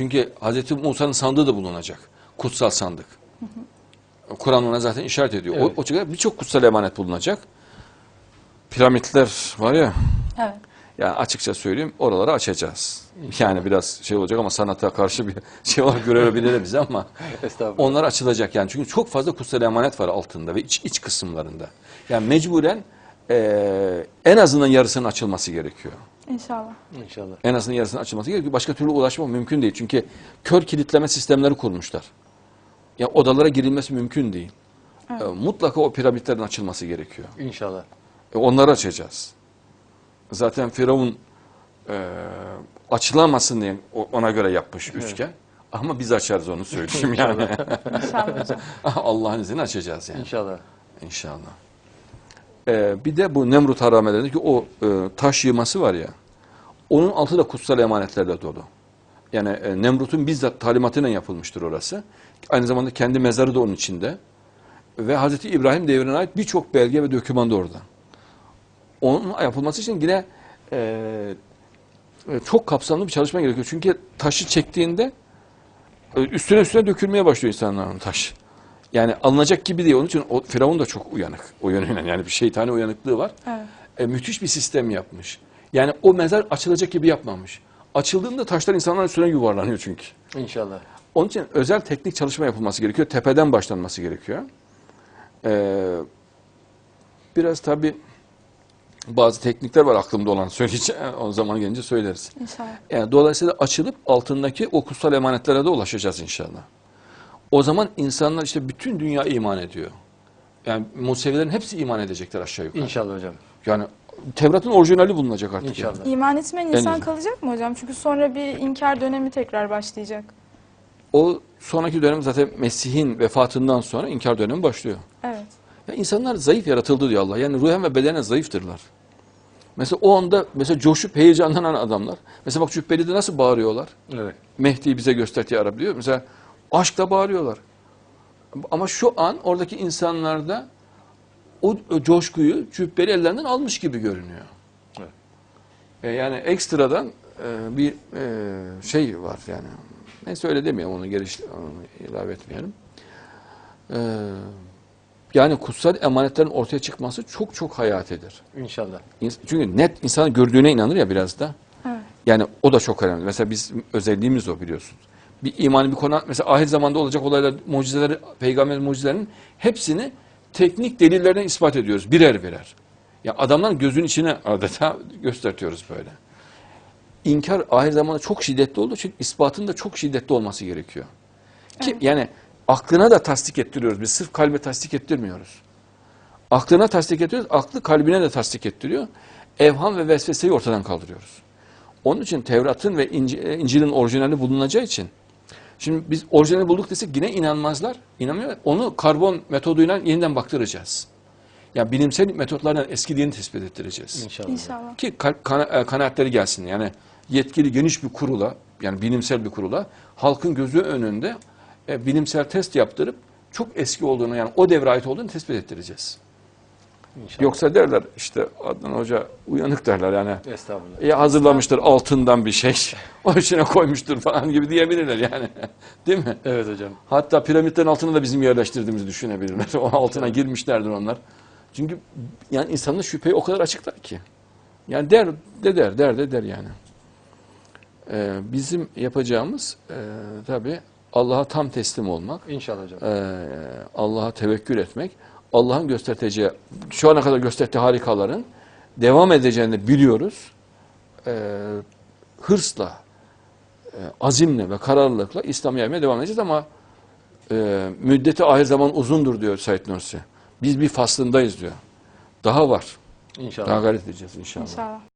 Çünkü Hz. Musa'nın sandığı da bulunacak. Kutsal sandık. Kur'an ona zaten işaret ediyor. Evet. O, o çıkar birçok kutsal emanet bulunacak. Piramitler var ya, Evet. yani açıkça söyleyeyim oraları açacağız. Yani biraz şey olacak ama sanata karşı bir şey olarak görebilir bize ama Estağfurullah. onlar açılacak yani. Çünkü çok fazla kutsal emanet var altında ve iç, iç kısımlarında. Yani mecburen eee, en azından yarısının açılması gerekiyor. İnşallah. İnşallah. En azından yarısının açılması gerekiyor. Başka türlü ulaşma mümkün değil. Çünkü kör kilitleme sistemleri kurmuşlar. Ya odalara girilmesi mümkün değil. Evet. E, Mutlaka o piramitlerin açılması gerekiyor. İnşallah. E, onları açacağız. Zaten Firavun e, açılamasın diye ona göre yapmış üçgen. Ama biz açarız onu söyleyeyim yani. Allah'ın izniyle açacağız yani. İnşallah. İnşallah. Ee, bir de bu Nemrut haramelerindeki o e, taş yığması var ya, onun altı da kutsal emanetlerle dolu. Yani e, Nemrut'un bizzat talimatıyla yapılmıştır orası. Aynı zamanda kendi mezarı da onun içinde. Ve Hazreti İbrahim devrine ait birçok belge ve doküman da orada. Onun yapılması için yine e, e, çok kapsamlı bir çalışma gerekiyor. Çünkü taşı çektiğinde e, üstüne üstüne dökülmeye başlıyor insanların taş. Yani alınacak gibi değil. Onun için o, Firavun da çok uyanık. O yönüyle yani bir şeytani uyanıklığı var. Evet. E, müthiş bir sistem yapmış. Yani o mezar açılacak gibi yapmamış. Açıldığında taşlar insanların üstüne yuvarlanıyor çünkü. İnşallah. Onun için özel teknik çalışma yapılması gerekiyor. Tepeden başlanması gerekiyor. Ee, biraz tabii bazı teknikler var aklımda olan söyleyeceğim. O zaman gelince söyleriz. İnşallah. Yani dolayısıyla açılıp altındaki o kutsal emanetlere de ulaşacağız inşallah. O zaman insanlar işte bütün dünya iman ediyor. Yani Musevilerin hepsi iman edecekler aşağı yukarı. İnşallah hocam. Yani Tevrat'ın orijinali bulunacak artık. İnşallah. yani. İman etmeyen En insan iyi. kalacak mı hocam? Çünkü sonra bir inkar dönemi tekrar başlayacak. O sonraki dönem zaten Mesih'in vefatından sonra inkar dönemi başlıyor. Evet. Ya insanlar zayıf yaratıldı diyor Allah. Yani ruhen ve bedenen zayıftırlar. Mesela o anda mesela coşup heyecanlanan adamlar. Mesela bak Cübbeli'de nasıl bağırıyorlar. Evet. Mehdi'yi bize göster ya Rabbi diyor. Mesela aşkla bağırıyorlar. Ama şu an oradaki insanlarda o, o coşkuyu Cübbeli ellerinden almış gibi görünüyor. Evet. E, yani ekstradan e, bir e, şey var yani. Neyse öyle demiyorum onu geliş onu ilave etmeyelim. E, yani kutsal emanetlerin ortaya çıkması çok çok hayatedir. İnşallah. İns- Çünkü net insanın gördüğüne inanır ya biraz da. Evet. Yani o da çok önemli. Mesela biz özelliğimiz o biliyorsunuz. Bir imanı bir konu mesela ahir zamanda olacak olaylar, mucizeleri, peygamber mucizelerinin hepsini teknik delillerden ispat ediyoruz birer birer. Ya adamların gözünün içine adeta göstertiyoruz böyle. İnkar ahir zamanda çok şiddetli olduğu için ispatın da çok şiddetli olması gerekiyor. Ki Evet. yani aklına da tasdik ettiriyoruz. Biz sırf kalbe tasdik ettirmiyoruz. Aklına tasdik ettiriyoruz, aklı kalbine de tasdik ettiriyor. Evham ve vesveseyi ortadan kaldırıyoruz. Onun için Tevrat'ın ve e, İncil'in orijinali bulunacağı için şimdi biz orijinali bulduk desek yine inanmazlar. İnanmıyorlar. Onu karbon metoduyla yeniden baktıracağız. Yani bilimsel metotlarla eskidiğini tespit ettireceğiz. İnşallah. İnşallah. Ki ka- kana- e, kanaatleri gelsin. Yani yetkili geniş bir kurula, yani bilimsel bir kurula halkın gözü önünde e, bilimsel test yaptırıp çok eski olduğunu yani o devre ait olduğunu tespit ettireceğiz. İnşallah. Yoksa derler işte Adnan Hoca uyanık derler yani. Estağfurullah. Ya hazırlamıştır altından bir şey, o içine koymuştur falan gibi diyebilirler yani. Değil mi? Evet hocam. Hatta piramitlerin altına da bizim yerleştirdiğimizi düşünebilirler. O altına girmişlerdir onlar. Çünkü yani insanın şüpheyi o kadar açıklar ki. Yani der de der, der de der yani. Ee, bizim yapacağımız e, tabii Allah'a tam teslim olmak, İnşallah hocam. e, Allah'a tevekkül etmek, Allah'ın göstereceği, şu ana kadar gösterdiği harikaların devam edeceğini biliyoruz. E, hırsla, e, azimle ve kararlılıkla İslam'ı yaymaya devam edeceğiz ama e, müddeti ahir zaman uzundur diyor Said Nursi. Biz bir faslındayız diyor. Daha var. İnşallah. Daha gayret edeceğiz inşallah. İnşallah.